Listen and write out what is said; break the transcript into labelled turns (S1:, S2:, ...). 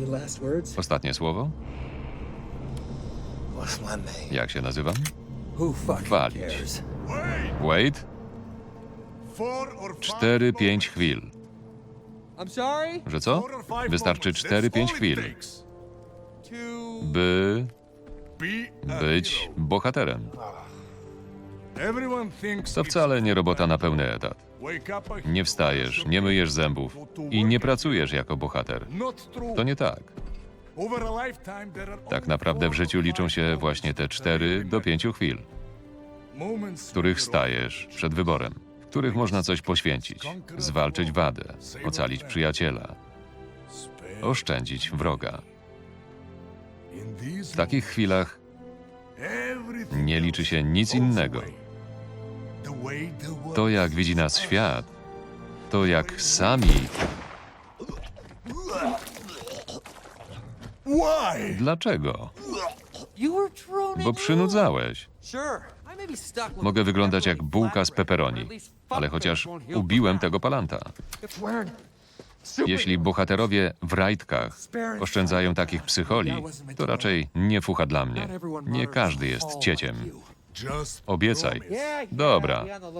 S1: Any last words?
S2: Ostatnie słowo?
S1: What's my name?
S2: Jak się nazywam?
S1: Who fucking
S2: Walić.
S1: cares?
S2: Wade? Cztery, pięć chwil. Że co? Wystarczy 4-5 chwil, by być bohaterem. To wcale nie robota na pełny etat. Nie wstajesz, nie myjesz zębów i nie pracujesz jako bohater. To nie tak. Tak naprawdę w życiu liczą się właśnie te 4 do 5 chwil, w których stajesz przed wyborem, w których można coś poświęcić, zwalczyć wadę, ocalić przyjaciela, oszczędzić wroga. W takich chwilach nie liczy się nic innego. To, jak widzi nas świat, to jak sami. Dlaczego? Bo przynudzałeś. Mogę wyglądać jak bułka z
S3: least
S2: ale chociaż ubiłem tego palanta. Jeśli bohaterowie w rajtkach oszczędzają takich psycholi, to raczej nie fucha dla mnie. Nie każdy jest cieciem. Obiecaj. Dobra.
S3: the